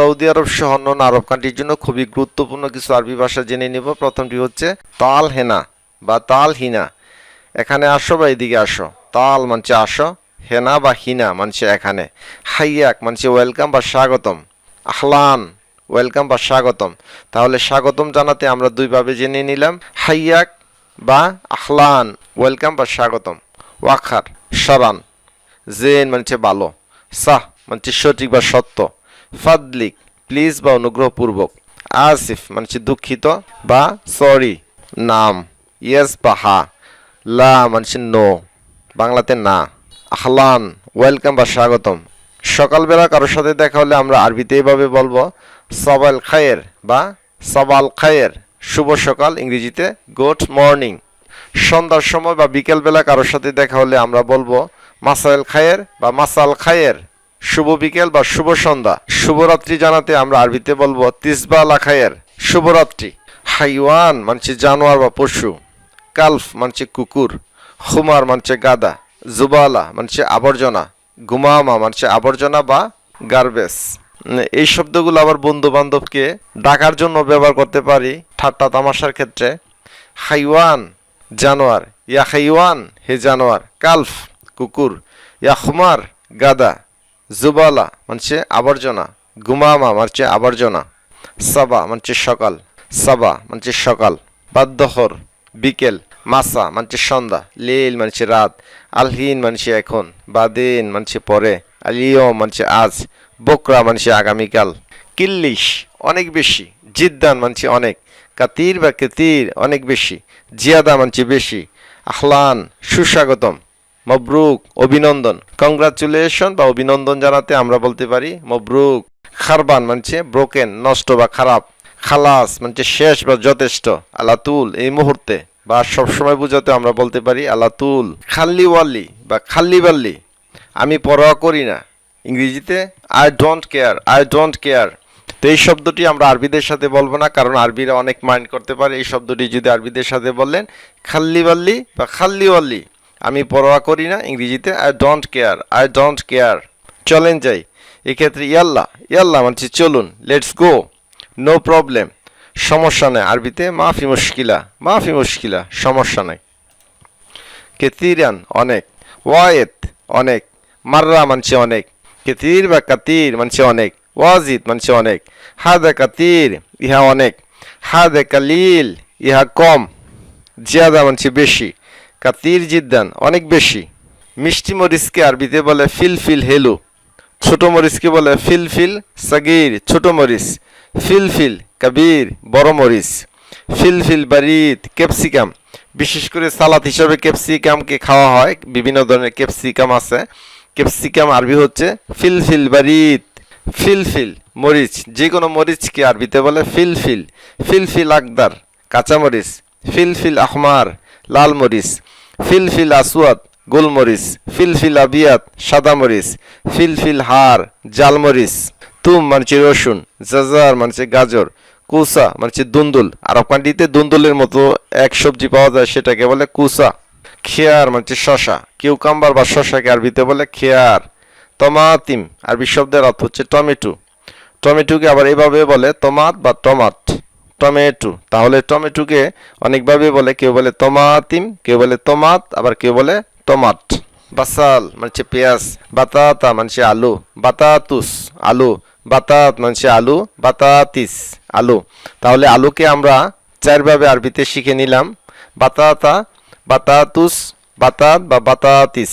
Saudi আরব সহ অন্যান্য আরব কান্ট্রির জন্য খুবই গুরুত্বপূর্ণ কিছু আরবি ভাষা জেনে নিব। প্রথমটি হচ্ছে তাল হেনা বা তাল হিনা এখানে আসো বা এদিকে আসো। তাল মানছে আসো, হেনা বা হিনা মানছে এখানে। হাইয়াক মানছে ওয়েলকাম বা স্বাগতম। আহলান ওয়েলকাম বা স্বাগতম। তাহলে স্বাগতম জানাতে আমরা দুইভাবে জেনে নিলাম। হাইয়াক বা আহলান ওয়েলকাম বা স্বাগতম। ওয়াখার, সরান। জেন মানছে ভালো। সাহ মানছে সঠিক বা সত্য। ফাদলিক, প্লিজ বা অনুগ্রহপূর্বক। আসিফ মানছে দুঃখিত বা সরি, নাম। ইয়েস বা হা। লা মানছে নো। বাংলাতে না। আহলান, ওয়েলকাম বা স্বাগতম। সকালবেলা কারোর সাথে দেখা হলে আমরা আরবিতে এইভাবে বলব, সবাল খায়ের বা সবাল খায়ের। শুভ সকাল, ইংরেজিতে গুড মর্নিং। সন্ধ্যার সময় বা বিকেলবেলা কারোর সাথে দেখা হলে আমরা বলব, মাসাইল খায়ের বা মাসাল খায়ের। শুভ বিকেল বা শুভ সন্ধ্যা। শুভরাত্রি জানাতে আমরা আরবিতে বলব তিসবা আলা খায়ের শুভরাত্রি। হাইওয়ান মানছে জানোয়ার বা পশু। কালফ মানছে কুকুর। হুমার মানছে গাদা। জুবালা মানছে আবর্জনা। গুমামা মানছে আবর্জনা বা গার্বেজ। এই শব্দগুলো আবার বন্ধু বান্ধবকে ডাকার জন্য ব্যবহার করতে পারি ঠাট্টা তামাশার ক্ষেত্রে। হাইওয়ান, জানোয়ার। ইয়া হাইওয়ান, হে জানোয়ার। কালফ, কুকুর। ইয়া হুমার, গাদা। জুবালা, মানছে আবর্জনা। গুমামা, মানছে আবর্জনা। সাবা, মানছে সকাল। সাবা, মানছে সকাল। বাদ্যহর, বিকেল। মাসা, মানছে সন্ধ্যা। লীল, মানছে রাত। আলহিন, মানছে এখন। বাদিন, মানছে পরে। আলিও মানছে আজ। বকরা, মানছে আগামীকাল। কিল্লিশ, অনেক বেশি। জিদ্দান, মানছে অনেক। কাতির বা কেতির, অনেক বেশি। জিয়াদা, মানছে বেশি। আহলান, সুস্বাগতম। মবরুক, অভিনন্দন। কংগ্রাচুলেশন বা অভিনন্দন জানাতে আমরা বলতে পারি মবরুক। খারবান মানছে ব্রোকেন নষ্ট বা খারাপ। খালাস মানছে শেষ বা যথেষ্ট। আলাতুল, এই মুহূর্তে বা সবসময় বুঝাতে আমরা বলতে পারি আলাতুল। খাল্লি ওয়াল্লি বা খাল্লি বাল্লি আমি পরোয়া করি না। ইংরেজিতে I don't care I don't care তো এই শব্দটি আমরা আরবিদের সাথে বলব না, কারণ আরবিরা অনেক মাইন্ড করতে পারে। এই শব্দটি যদি আরবিদের সাথে বললেন খাল্লি বাল্লি বা খাল্লি ওয়াল্লি আমি পরোয়া করি না ইংরেজিতে I don't care I don't care চলেন যাই। এক্ষেত্রে ইয়াল্লা ইয়াল্লা মানছি চলুন লেটস গো নো প্রবলেম সমস্যা নেই। আরবিতে মাফি মুশকিলা মাফি মুশকিলা, সমস্যা নেই। কেতিরান অনেক। ওয়ায়েত অনেক। মাররা মানছে অনেক। কেতির বা কাতির মানছে অনেক। ওয়াজিদ মানছে অনেক। হাদা কাতির, ইহা অনেক। হাদা কালিল, ইহা কম। জিয়াদা মানছে বেশি। কাতির জিদ্দান, অনেক বেশি। মিষ্টি মরিচকে আরবিতে বলে ফিল ফিল হেলু, ছোট মরিচকে বলে ফিল ফিল সাগির, ছোট মরিচ, ফিল ফিল কাবির, বড় মরিচ, ফিল ফিল বারিত, ক্যাপসিকাম। বিশেষ করে সালাদ হিসাবে ক্যাপসিকামকে খাওয়া হয়, বিভিন্ন ধরনের ক্যাপসিকাম আছে। ক্যাপসিকাম আরবি হচ্ছে ফিল ফিল বারিত, ফিল ফিল মরিচ যে কোনো মরিচকে আরবিতে বলে ফিল ফিল ফিল ফিল আকদার, কাঁচা মরিচ, ফিল ফিল আহমার লাল মরিচ ফিল ফিল আসওয়াদ গোলমরিচ ফিল ফিল আবিয়াত সাদা মরিচ ফিল ফিল হার জালমরিচ তুম মানছে রসুন, জাজার মানছে গাজর, কুসা মানছে দুন্দুল। আরব কান্ট্রিতে দুন্দুলের মতো এক সবজি পাওয়া যায়, সেটাকে বলে কুসা। খেয়ার মানছে শশা কিউকাম্বার বা শশাকে আরবিতে বলে খেয়ার। তমাতিম, আরবি শব্দের অর্থ হচ্ছে টমেটো। টমেটোকে আবার এভাবে বলে তমাত বা টমাট। টমেটো। তাহলে টমেটোকে অনেকভাবে বলে, কেউ বলে তমাতিম কেউ বলে তমাত আবার কেউ বলে টমাট বাসাল মানে পেঁয়াজ। বাতাতা মানে আলু। বাতাতুস আলু। বাতাত মানে আলু। বাতাতিস আলু। তাহলে আলুকে আমরা চারভাবে আরবিতে শিখে নিলাম। বাতাতা বাতাতুস বাতাত বা বাতাতিস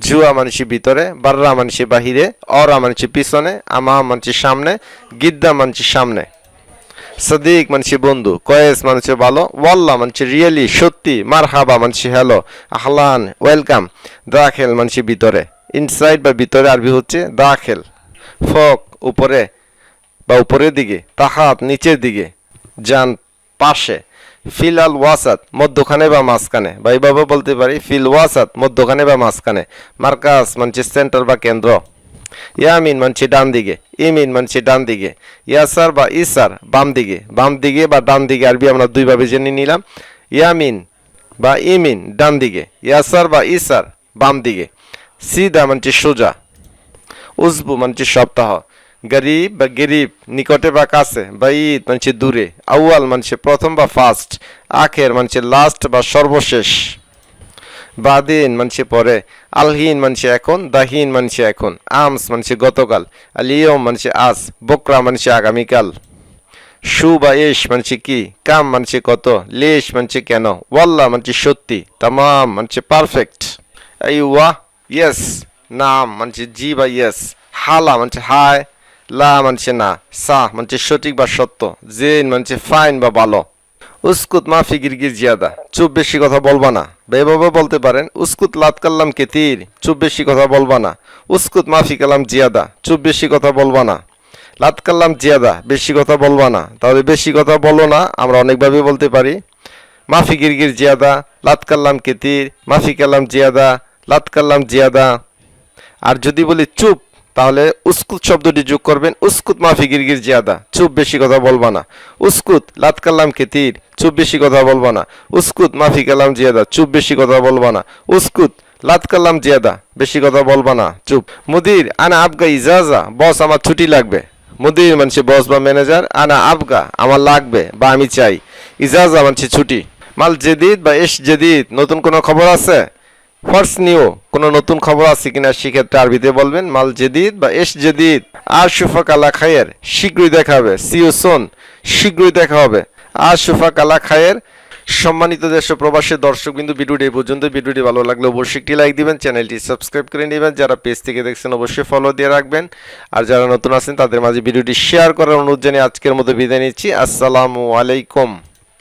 জুয়া মানুষের ভিতরে, বাররা মানুষের বাহিরে, অরা মানুষের পিছনে, আমা মানুষের সামনে, গিদ্দা মানুষের সামনে। সদিক মানুষের বন্ধু, কয়েস মানুষের ভালো, ওয়াল্লা মানুষের রিয়েলি, সত্যি মার হাবা মানুষের হ্যালো, আহলান, ওয়েলকাম, দাখেল মানুষের ভিতরে ইনসাইড বা ভিতরে আরবি হচ্ছে দাখেল, ফক, উপরে বা উপরের দিকে, তাহাত, নিচের দিকে, যান, পাশে ফিল আল ওয়াসাত, মধ্যখানে বা মাঝখানে, বা এইভাবে বলতে পারি, ফিল ওয়াসাত, মধ্যখানে বা মাঝখানে মার্কাস মানছে সেন্টার বা কেন্দ্র। ইয়ামিন মানছে ডান দিকে, ইমিন মানছে ডান দিকে, ইয়াসার বা ইসার বাম দিকে বাম দিকে বা ডান দিকে আরবি আমরা দুইভাবে জেনে নিলাম, ইয়ামিন বা ইমিন ডান দিকে, ইয়াসার বা ইসার বাম দিকে, সিদা মানছে সোজা, উজবু মানছে সপ্তাহ, গরিব বা গরিব, নিকটে বা কাছে বা ঈদ মানে দূরে, আউয়াল মানে প্রথম বা ফার্স্ট আখের মানে লাস্ট বা সর্বশেষ। বাদিন মানছে পরে, আলহিন মানছে এখন, দাহিন মানছে এখন, আমস মানছে গতকাল, আলিয়ম মানছে আজ, বকরা মানছে আগামীকাল। সু বা এশ মানছে কি, কাম মানছে কত, লেশ মানছে কেন, ওয়াল্লা মানছে সত্যি, তামাম মানছে পারফেক্ট। এই ওয়া ইয়েস, নাম মানছে জি বা ইয়েস, হালা মানছে হাই লা মানছে না সা মানছে সঠিক বা সত্য জেন মানছে ফাইন বা ভালো। উস্কুত মাফি গিরগির জিয়াদা। চুপ বেশি কথা বলবা না। বা বলতে পারেন, উস্কুত লাত কাল্লাম কেতির। চুপ বেশি কথা বলবা না। উস্কুত মাফি কালাম জিয়াদা। চুপ বেশি কথা বলবা না। লাত কাল্লাম জিয়াদা, বেশি কথা বলবা না। তাহলে বেশি কথা বলো না, আমরা অনেকভাবে বলতে পারি। মাফি গিরগির জিয়াদা, লাত কাল্লাম কেতির। মাফি কালাম জিয়াদা, লাত কাল্লাম জিয়াদা। আর যদি বলি চুপ তাহলে উস্কুত শব্দটি যোগ করবেন, উস্কুত মাফি গিরগির জিয়াদা, চুপ বেশি কথা বলবা না। উস্কুত লাত কাল্লাম কেতির, চুপ বেশি কথা বলবা না। উস্কুত মাফি কালাম জিয়াদা, চুপ বেশি কথা বলবা না। উস্কুত লাত কাল্লাম জিয়াদা, বেশি কথা বলবা না, চুপ। মুদির, আনা আবগা ইজাজা, বস আমার ছুটি লাগবে। মুদির মানছে বস বা ম্যানেজার, আনা আবগা আমার লাগবে বা আমি চাই। ইজাজা মানছে ছুটি। মাল জেদিদ বা এস জেদিদ, নতুন কোনো খবর আছে? হোয়াটস নিউ কোনো নতুন খবর আছে কিনা সেক্ষেত্রে আরবিতে বলবেন, মাল জেদিদ বা এস জেদিদ। আর সুফা কালা খায়ের, শীঘ্রই দেখা হবে। সিও সোন শীঘ্রই দেখা হবে। আর সুফা কালা খায়ের, সম্মানিত দেশ প্রবাসী দর্শক বিন্দু, ভিডিওটি এই পর্যন্ত। ভিডিওটি ভালো লাগলে অবশ্যই একটি লাইক দিবেন, চ্যানেলটি সাবস্ক্রাইব করে নেবেন। যারা পেজ থেকে দেখছেন, অবশ্যই ফলো দিয়ে রাখবেন। আর যারা নতুন আছেন, তাদের মাঝে ভিডিওটি শেয়ার করার অনুরোধ জানিয়ে আজকের মতো বিদায় নিচ্ছি। আসসালামু আলাইকুম।